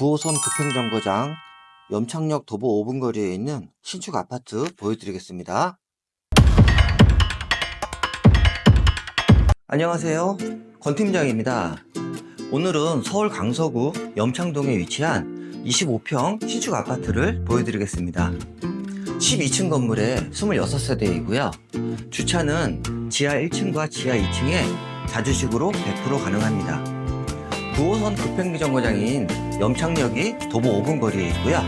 9호선 급행정거장 염창역 도보 5분 거리에 있는 신축 아파트 보여드리겠습니다. 안녕하세요. 권 팀장입니다. 오늘은 서울 강서구 염창동에 위치한 25평 신축 아파트를 보여드리겠습니다. 12층 건물에 26세대이고요. 주차는 지하 1층과 지하 2층에 자주식으로 100% 가능합니다. 9호선 급행정거장인 염창역이 도보 5분 거리에 있고요.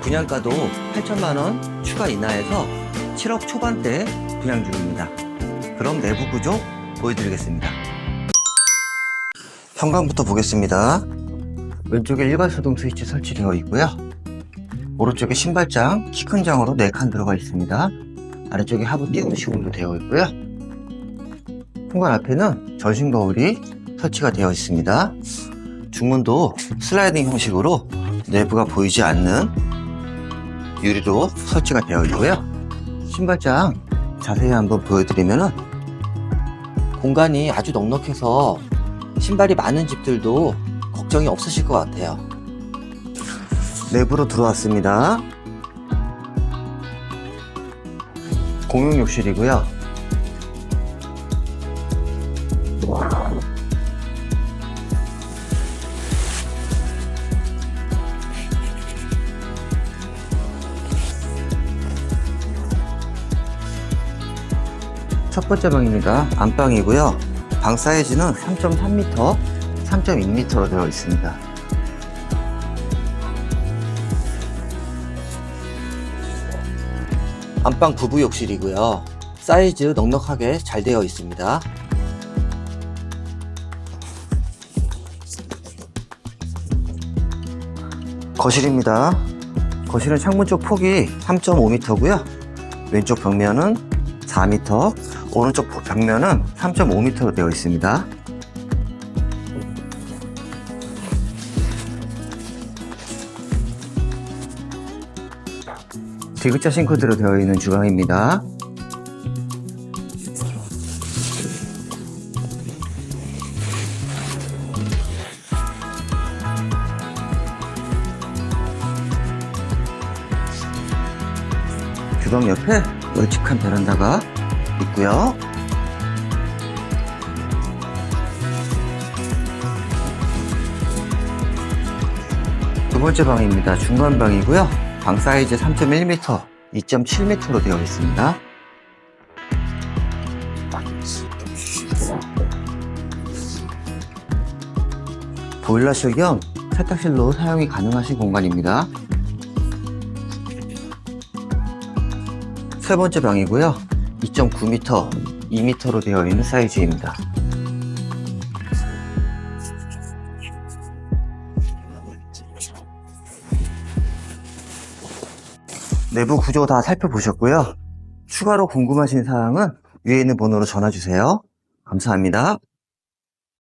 분양가도 8천만 원 추가 인하해서 7억 초반대 분양 중입니다. 그럼 내부 구조 보여드리겠습니다. 현관부터 보겠습니다. 왼쪽에 일괄소동 스위치 설치되어 있고요. 오른쪽에 신발장, 키 큰 장으로 4칸 들어가 있습니다. 아래쪽에 하부 띄움 시공도 되어 있고요. 현관 앞에는 전신 거울이 설치가 되어 있습니다. 중문도 슬라이딩 형식으로 내부가 보이지 않는 유리로 설치가 되어 있고요. 신발장 자세히 한번 보여드리면은 공간이 아주 넉넉해서 신발이 많은 집들도 걱정이 없으실 것 같아요. 내부로 들어왔습니다. 공용 욕실이고요. 첫 번째 방입니다. 안방이고요. 방 사이즈는 3.3m, 3.2m로 되어 있습니다. 안방 부부 욕실이고요. 사이즈 넉넉하게 잘 되어 있습니다. 거실입니다. 거실은 창문 쪽 폭이 3.5m고요. 왼쪽 벽면은 4m, 오른쪽 벽면은 3.5m로 되어 있습니다. 디귿자 싱크대로 되어 있는 주방입니다. 주방 옆에 널찍한 베란다가 있고요. 두 번째 방입니다. 중간 방이고요. 방 사이즈 3.1m, 2.7m로 되어 있습니다. 보일러실 겸 세탁실로 사용이 가능하신 공간입니다. 세 번째 방이고요. 2.9m, 2m로 되어 있는 사이즈입니다. 내부 구조 다 살펴보셨고요. 추가로 궁금하신 사항은 위에 있는 번호로 전화 주세요. 감사합니다.